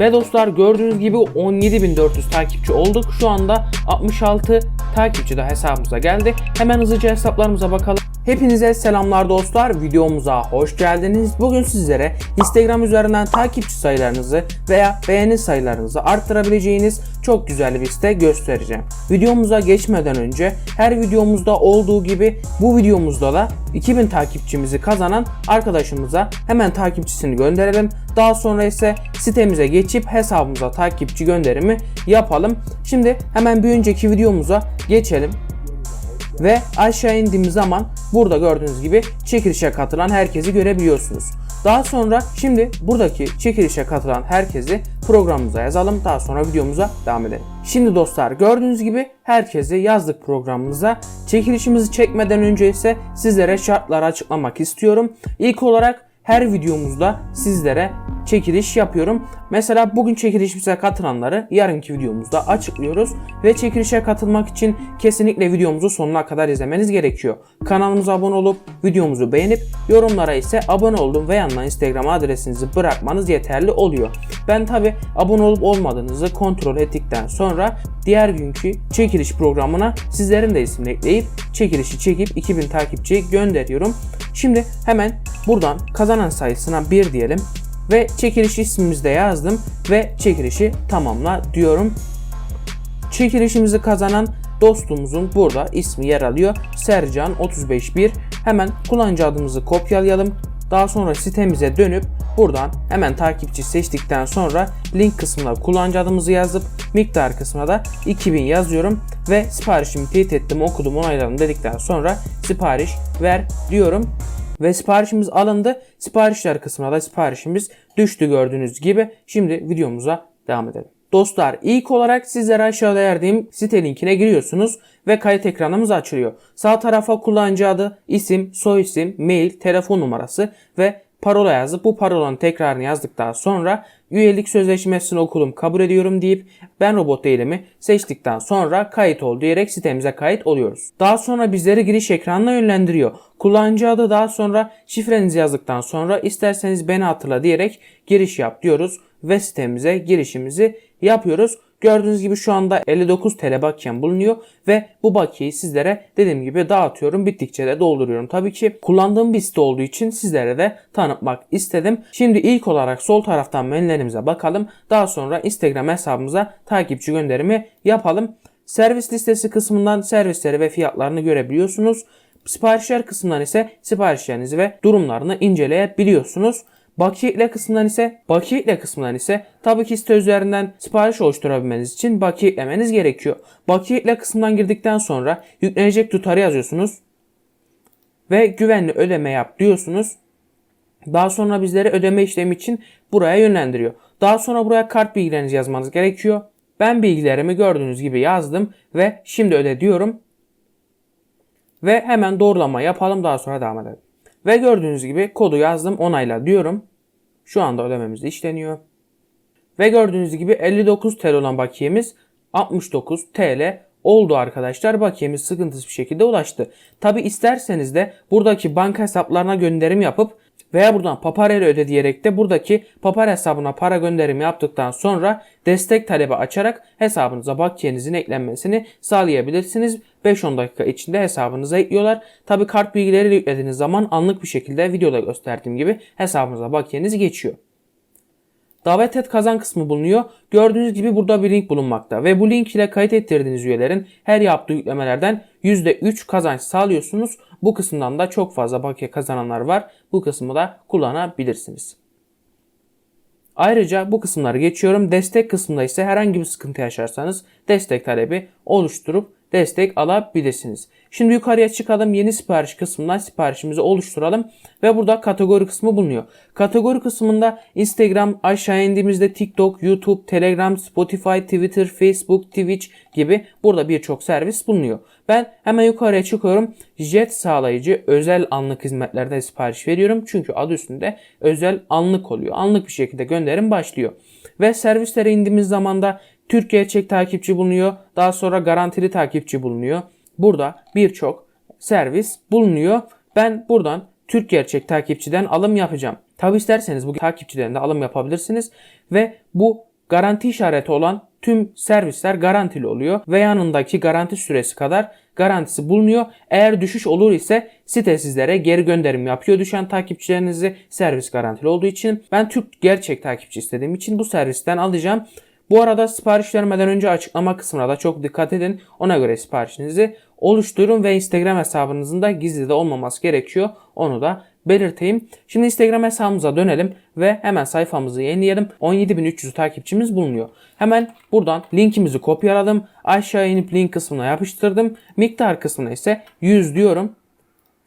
Ve dostlar gördüğünüz gibi 17.400 takipçi olduk. Şu anda 66 takipçi de hesabımıza geldi. Hemen hızlıca hesaplarımıza bakalım. Hepinize selamlar dostlar. Videomuza hoş geldiniz. Bugün sizlere Instagram üzerinden takipçi sayılarınızı veya beğeni sayılarınızı arttırabileceğiniz çok güzel bir site göstereceğim. Videomuza geçmeden önce her videomuzda olduğu gibi bu videomuzda da 2000 takipçimizi kazanan arkadaşımıza hemen takipçisini gönderelim. Daha sonra ise sitemize geçip hesabımıza takipçi gönderimi yapalım. Şimdi hemen bir önceki videomuza geçelim. Ve aşağı indiğimiz zaman burada gördüğünüz gibi çekilişe katılan herkesi görebiliyorsunuz. Daha sonra şimdi buradaki çekilişe katılan herkesi programımıza yazalım. Daha sonra videomuza devam edelim. Şimdi dostlar gördüğünüz gibi herkesi yazdık programımıza. Çekilişimizi çekmeden önce ise sizlere şartları açıklamak istiyorum. İlk olarak her videomuzda sizlere çekiliş yapıyorum. Mesela bugün çekilişimize katılanları yarınki videomuzda açıklıyoruz. Ve çekilişe katılmak için kesinlikle videomuzu sonuna kadar izlemeniz gerekiyor. Kanalımıza abone olup videomuzu beğenip yorumlara ise abone oldum ve Instagram adresinizi bırakmanız yeterli oluyor. Ben tabi abone olup olmadığınızı kontrol ettikten sonra diğer günkü çekiliş programına sizlerin de ismini ekleyip çekilişi çekip 2000 takipçiyi gönderiyorum. Şimdi hemen buradan kazanan sayısına 1 diyelim ve çekiliş ismimizi de yazdım ve çekilişi tamamla diyorum. Çekilişimizi kazanan dostumuzun burada ismi yer alıyor. Sercan 351. Hemen kullanıcı adımızı kopyalayalım. Daha sonra sitemize dönüp buradan hemen takipçi seçtikten sonra link kısmına kullanıcı adımızı yazıp miktar kısmına da 2000 yazıyorum ve siparişimi teyit ettim okudum onayladım dedikten sonra sipariş ver diyorum ve siparişimiz alındı. Siparişler kısmına da siparişimiz düştü gördüğünüz gibi. Şimdi videomuza devam edelim. Dostlar ilk olarak sizlere aşağıda verdiğim site linkine giriyorsunuz ve kayıt ekranımız açılıyor. Sağ tarafa kullanıcı adı, isim, soy isim, mail, telefon numarası ve parola yazıp bu parolanın tekrarını yazdıktan sonra üyelik sözleşmesini okudum kabul ediyorum deyip ben robot değilimi seçtikten sonra kayıt ol diyerek sitemize kayıt oluyoruz. Daha sonra bizleri giriş ekranına yönlendiriyor. Kullanıcı adı daha sonra şifrenizi yazdıktan sonra isterseniz beni hatırla diyerek giriş yap diyoruz ve sitemize girişimizi yapıyoruz. Gördüğünüz gibi şu anda 59 TL bakiyem bulunuyor ve bu bakiyeyi sizlere dediğim gibi dağıtıyorum. Bittikçe de dolduruyorum. Tabii ki kullandığım bir site olduğu için sizlere de tanıtmak istedim. Şimdi ilk olarak sol taraftan menülerimize bakalım. Daha sonra Instagram hesabımıza takipçi gönderimi yapalım. Servis listesi kısmından servisleri ve fiyatlarını görebiliyorsunuz. Siparişler kısmından ise siparişlerinizi ve durumlarını inceleyebiliyorsunuz. Bakiyetle kısmından ise bakiyetle kısmından ise tabii ki site üzerinden sipariş oluşturabilmeniz için bakiye eklemeniz gerekiyor. Bakiyetle kısmından girdikten sonra yüklenecek tutarı yazıyorsunuz ve güvenli ödeme yap diyorsunuz. Daha sonra bizleri ödeme işlemi için buraya yönlendiriyor. Daha sonra buraya kart bilgilerinizi yazmanız gerekiyor. Ben bilgilerimi gördüğünüz gibi yazdım ve şimdi öde diyorum. Ve hemen doğrulama yapalım daha sonra devam edelim. Ve gördüğünüz gibi kodu yazdım onayla diyorum. Şu anda ödememiz işleniyor. Ve gördüğünüz gibi 59 TL olan bakiyemiz 69 TL oldu arkadaşlar. Bakiyemiz sıkıntısız bir şekilde ulaştı. Tabi isterseniz de buradaki banka hesaplarına gönderim yapıp veya buradan Paparel'e öde diyerek de buradaki Papar hesabına para gönderimi yaptıktan sonra destek talebi açarak hesabınıza bakiyenizin eklenmesini sağlayabilirsiniz. 5-10 dakika içinde hesabınıza ekliyorlar. Tabi kart bilgileri yüklediğiniz zaman anlık bir şekilde videoda gösterdiğim gibi hesabınıza bakiyeniz geçiyor. Davet et kazan kısmı bulunuyor. Gördüğünüz gibi burada bir link bulunmakta ve bu link ile kayıt ettirdiğiniz üyelerin her yaptığı yüklemelerden %3 kazanç sağlıyorsunuz. Bu kısımdan da çok fazla bakiye kazananlar var. Bu kısmı da kullanabilirsiniz. Ayrıca bu kısımları geçiyorum. Destek kısmında ise herhangi bir sıkıntı yaşarsanız destek talebi oluşturup destek alabilirsiniz. Şimdi yukarıya çıkalım. Yeni sipariş kısmından siparişimizi oluşturalım. Ve burada kategori kısmı bulunuyor. Kategori kısmında Instagram, aşağı indiğimizde TikTok, YouTube, Telegram, Spotify, Twitter, Facebook, Twitch gibi burada birçok servis bulunuyor. Ben hemen yukarıya çıkıyorum. Jet sağlayıcı özel anlık hizmetlerden sipariş veriyorum. Çünkü adı üstünde özel anlık oluyor. Anlık bir şekilde gönderim başlıyor. Ve servislere indiğimiz zaman da Türkiye çek takipçi bulunuyor. Daha sonra garantili takipçi bulunuyor. Burada birçok servis bulunuyor. Ben buradan Türk gerçek takipçiden alım yapacağım. Tabi isterseniz bu takipçiden de alım yapabilirsiniz ve bu garanti işareti olan tüm servisler garantili oluyor ve yanındaki garanti süresi kadar garantisi bulunuyor. Eğer düşüş olur ise site sizlere geri gönderim yapıyor düşen takipçilerinizi servis garantili olduğu için. Ben Türk gerçek takipçi istediğim için bu servisten alacağım. Bu arada sipariş vermeden önce açıklama kısmına da çok dikkat edin. Ona göre siparişinizi oluşturun ve Instagram hesabınızın da gizli de olmaması gerekiyor. Onu da belirteyim. Şimdi Instagram hesabımıza dönelim ve hemen sayfamızı yenileyelim. 17.300 takipçimiz bulunuyor. Hemen buradan linkimizi kopyaladım. Aşağı inip link kısmına yapıştırdım. Miktar kısmına ise 100 diyorum.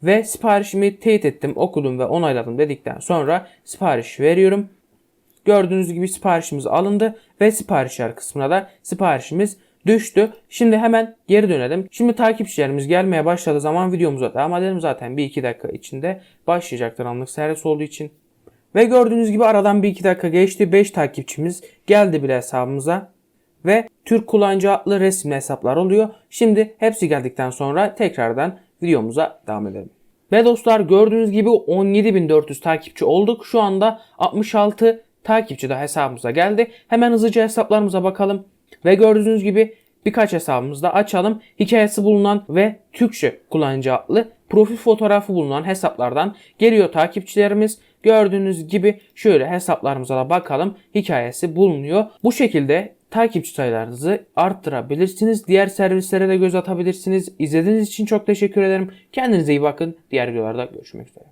Ve siparişimi teyit ettim, okudum ve onayladım dedikten sonra sipariş veriyorum. Gördüğünüz gibi siparişimiz alındı ve siparişler kısmına da siparişimiz düştü. Şimdi hemen geri dönelim. Şimdi takipçilerimiz gelmeye başladığı zaman videomuza devam edelim. Zaten 1-2 dakika içinde başlayacaktır anlık servis olduğu için. Ve gördüğünüz gibi aradan 1-2 dakika geçti. 5 takipçimiz geldi bile hesabımıza. Ve Türk kullanıcı adlı resimli hesaplar oluyor. Şimdi hepsi geldikten sonra tekrardan videomuza devam edelim. Ve dostlar gördüğünüz gibi 17.400 takipçi olduk. Şu anda 66 takipçi de hesabımıza geldi. Hemen hızlıca hesaplarımıza bakalım. Ve gördüğünüz gibi birkaç hesabımızda açalım. Hikayesi bulunan ve Türkçe kullanıcı adlı profil fotoğrafı bulunan hesaplardan geliyor takipçilerimiz. Gördüğünüz gibi şöyle hesaplarımıza da bakalım. Hikayesi bulunuyor. Bu şekilde takipçi sayılarınızı arttırabilirsiniz. Diğer servislere de göz atabilirsiniz. İzlediğiniz için çok teşekkür ederim. Kendinize iyi bakın. Diğer videolarda görüşmek üzere.